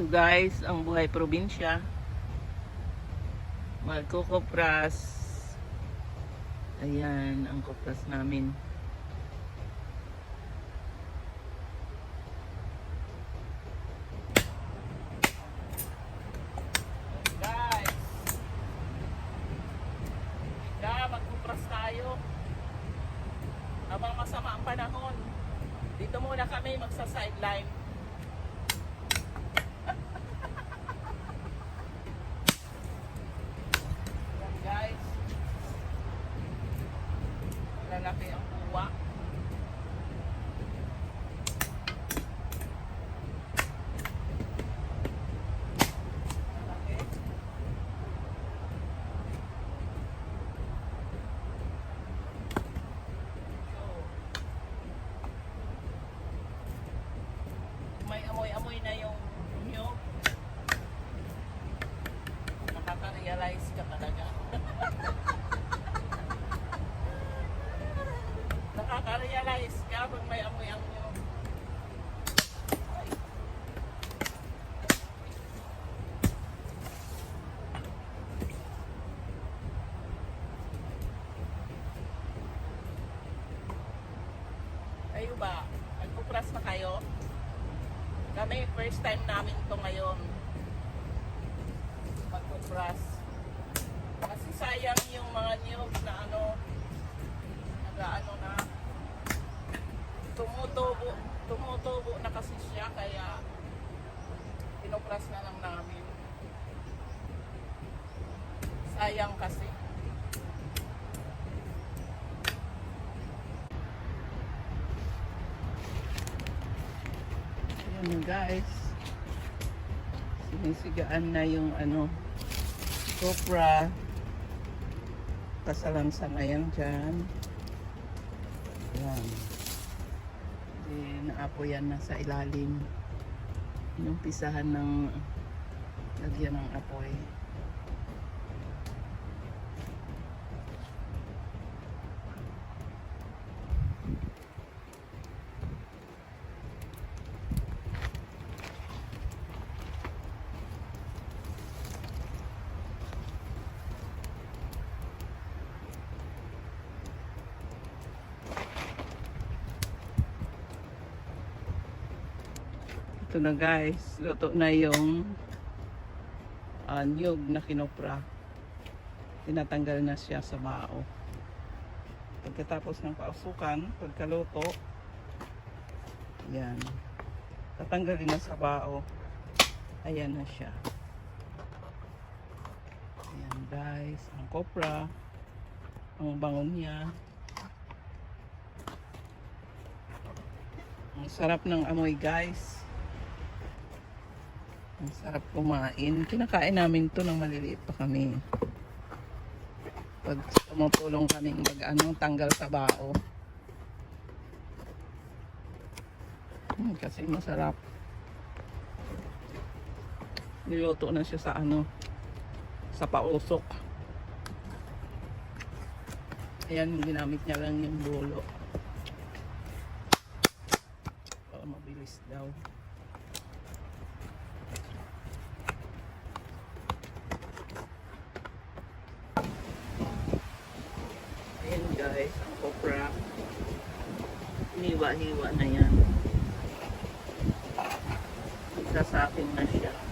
Ito guys, ang buhay probinsya. Magkukupras. Ayan, ang kupras namin. Guys, kaya magkupras tayo. Habang masama ang panahon. Dito muna kami magsa-sideline. Yan guys. Lalaki ang kuwa. Lalaki. So, may amoy-amoy na yung niyog. Nakaka-realize ka talaga. Nakaka-realize ka pag may amoy ang niyog. Ay. Kayo ba? Nagpupras na kayo? Kami, first time namin to ngayon. Magpupras. Kasi sayang yung mga niyog na ano, nag-ano na, tumutubo, tumutubo na kasi siya, kaya pinupras na lang namin. Sayang kasi. Ayan na guys. Sinisigaan na yung ano, copra. Kasalansa na yan dyan. Ayan. Di naapoyan na sa ilalim. Yung pisahan ng lagyan ng apoy. Ito na guys, luto na yung uh, niyog na kinopra. Tinatanggal na siya sa bao. Pagkatapos ng pausukan, pagkaluto, yan. Tatanggalin na sa bao. Ayan na siya. Ayan guys, ang kopra, ang bangon niya. Ang sarap ng amoy guys. Ang sarap kumain. Kinakain namin to nang maliliit pa kami. Pag tumutulong kami mag ano, tanggal sa bao. Hmm, kasi masarap. Niluto na siya sa ano, sa pausok. Ayan, ginamit niya lang yung bulo. Para mabilis daw. Ayan guys, ang okra. Hiwa-hiwa na yan. Sasakin na siya.